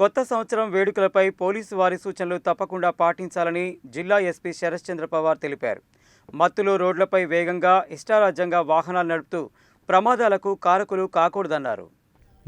కొత్త సంవత్సరం వేడుకలపై పోలీసు వారి సూచనలు తప్పకుండా పాటించాలని జిల్లా ఎస్పీ శరశ్చంద్ర పవార్ తెలిపారు. మత్తులో రోడ్లపై వేగంగా ఇష్టారాజ్యంగా వాహనాలు నడుపుతూ ప్రమాదాలకు కారకులు కాకూడదన్నారు.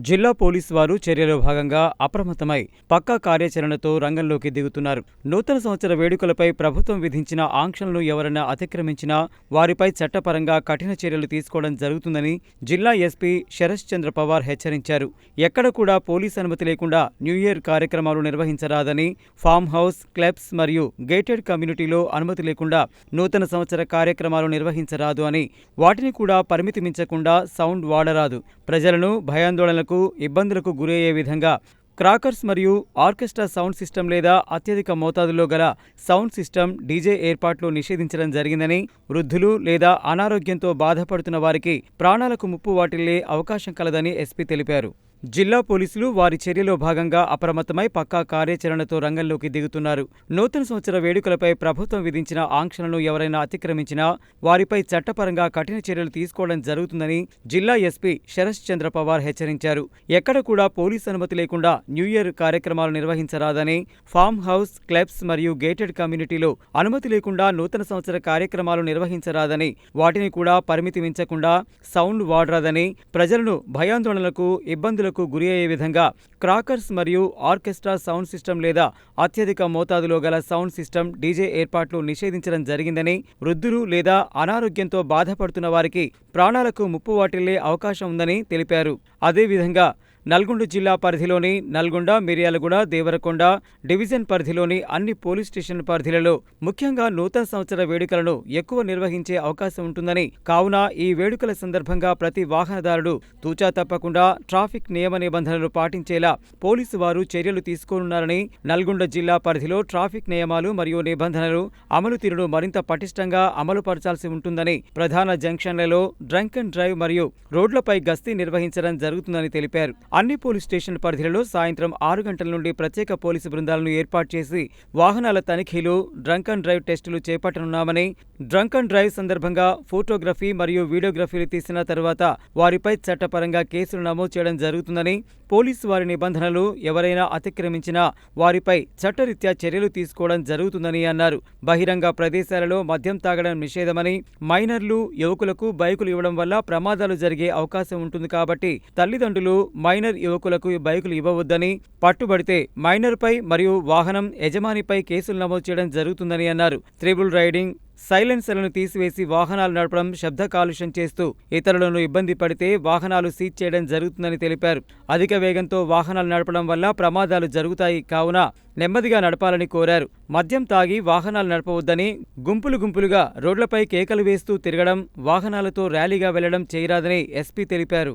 జిల్లా పోలీసు వారు చర్యలో భాగంగా అప్రమత్తమై పక్కా కార్యాచరణతో రంగంలోకి దిగుతున్నారు. నూతన సంవత్సర వేడుకలపై ప్రభుత్వం విధించిన ఆంక్షలను ఎవరైనా అతిక్రమించినా వారిపై చట్టపరంగా కఠిన చర్యలు తీసుకోవడం జరుగుతుందని జిల్లా ఎస్పీ శరత్ చంద్ర పవార్ హెచ్చరించారు. ఎక్కడ కూడా పోలీస్ అనుమతి లేకుండా న్యూ ఇయర్ కార్యక్రమాలు నిర్వహించరాదని ఫామ్ హౌస్ క్లబ్స్ మరియు గేటెడ్ కమ్యూనిటీలో అనుమతి లేకుండా నూతన సంవత్సర కార్యక్రమాలు నిర్వహించరాదు అని వాటిని కూడా పరిమితి మించకుండా సౌండ్ వాడరాదు. ప్రజలను భయాందోళనలకు ఇబ్బందులకు గురయ్యే విధంగా క్రాకర్స్ మరియు ఆర్కెస్ట్రా సౌండ్ సిస్టమ్ లేదా అత్యధిక మోతాదులో గల సౌండ్ సిస్టమ్ డీజే ఏర్పాట్లు నిషేధించడం జరిగిందని వృద్ధులు లేదా అనారోగ్యంతో బాధపడుతున్న వారికి ప్రాణాలకు ముప్పు వాటిల్లే అవకాశం కలదని ఎస్పీ తెలిపారు. జిల్లా పోలీసులు వారి చర్యలో భాగంగా అప్రమత్తమై పక్కా కార్యాచరణతో రంగంలోకి దిగుతున్నారు. నూతన సంవత్సర వేడుకలపై ప్రభుత్వం విధించిన ఆంక్షలను ఎవరైనా అతిక్రమించినా వారిపై చట్టపరంగా కఠిన చర్యలు తీసుకోవడం జరుగుతుందని జిల్లా ఎస్పీ శరత్ చంద్ర పవార్ హెచ్చరించారు. ఎక్కడ కూడా పోలీస్ అనుమతి లేకుండా న్యూ ఇయర్ కార్యక్రమాలు నిర్వహించరాదని ఫామ్ హౌస్ క్లబ్స్ మరియు గేటెడ్ కమ్యూనిటీలో అనుమతి లేకుండా నూతన సంవత్సర కార్యక్రమాలు నిర్వహించరాదని వాటిని కూడా పరిమితి మించకుండా సౌండ్ వాడరాదని ప్రజలను భయాందోళనలకు ఇబ్బందులు ఇబ్బందులకు గురి అయ్యే విధంగా క్రాకర్స్ మరియు ఆర్కెస్ట్రా సౌండ్ సిస్టమ్ లేదా అత్యధిక మోతాదులో గల సౌండ్ సిస్టమ్ డీజే ఏర్పాట్లు నిషేధించడం జరిగిందని వృద్ధులు లేదా అనారోగ్యంతో బాధపడుతున్న వారికి ప్రాణాలకు ముప్పు వాటిల్లే అవకాశం ఉందని తెలిపారు. అదేవిధంగా నల్గొండ జిల్లా పరిధిలోని నల్గొండ మిర్యాలగూడ దేవరకొండ డివిజన్ పరిధిలోని అన్ని పోలీస్ స్టేషన్ పరిధిలలో ముఖ్యంగా నూతన సంవత్సర వేడుకలను ఎక్కువ నిర్వహించే అవకాశం ఉంటుందని కావున ఈ వేడుకల సందర్భంగా ప్రతి వాహనదారుడు తూచా తప్పకుండా ట్రాఫిక్ నియమ నిబంధనలు పాటించేలా పోలీసు వారు చర్యలు తీసుకోనున్నారని నల్గొండ జిల్లా పరిధిలో ట్రాఫిక్ నియమాలు మరియు నిబంధనలు అమలు తీరును మరింత పటిష్టంగా అమలు పరచాల్సి ఉంటుందని ప్రధాన జంక్షన్లలో డ్రంక్ అండ్ డ్రైవ్ మరియు రోడ్లపై గస్తీ నిర్వహించడం జరుగుతుందని తెలిపారు. అన్ని పోలీస్ స్టేషన్ పరిధిలో సాయంత్రం ఆరు గంటల నుండి ప్రత్యేక పోలీసు బృందాలను ఏర్పాటు చేసి వాహనాల తనిఖీలు డ్రంక్ అండ్ డ్రైవ్ టెస్టులు చేపట్టనున్నామని డ్రంక్ అండ్ డ్రైవ్ సందర్భంగా ఫోటోగ్రఫీ మరియు వీడియోగ్రఫీలు తీసిన తర్వాత వారిపై చట్టపరంగా కేసులు నమోదు చేయడం జరుగుతుందని పోలీసు వారి నిబంధనలు ఎవరైనా అతిక్రమించినా వారిపై చట్టరీత్యా చర్యలు తీసుకోవడం జరుగుతుందని అన్నారు. బహిరంగ ప్రదేశాలలో మద్యం తాగడం నిషేధమని మైనర్లు యువకులకు బైకులు ఇవ్వడం వల్ల ప్రమాదాలు జరిగే అవకాశం ఉంటుంది కాబట్టి తల్లిదండ్రులు మైనర్ యువకులకు బైకులు ఇవ్వవద్దని పట్టుబడితే మైనర్పై మరియు వాహనం యజమానిపై కేసులు నమోదు చేయడం జరుగుతుందని అన్నారు. త్రిబుల్ రైడింగ్ సైలెన్సర్లను తీసివేసి వాహనాలు నడపడం శబ్ద కాలుష్యం చేస్తూ ఇతరులను ఇబ్బంది పడితే వాహనాలు సీజ్ చేయడం జరుగుతుందని తెలిపారు. అధిక వేగంతో వాహనాలు నడపడం వల్ల ప్రమాదాలు జరుగుతాయి కావున నెమ్మదిగా నడపాలని కోరారు. మద్యం తాగి వాహనాలు నడపవద్దని గుంపులు గుంపులుగా రోడ్లపై కేకలు వేస్తూ తిరగడం వాహనాలతో ర్యాలీగా వెళ్ళడం చేయరాదని ఎస్పీ తెలిపారు.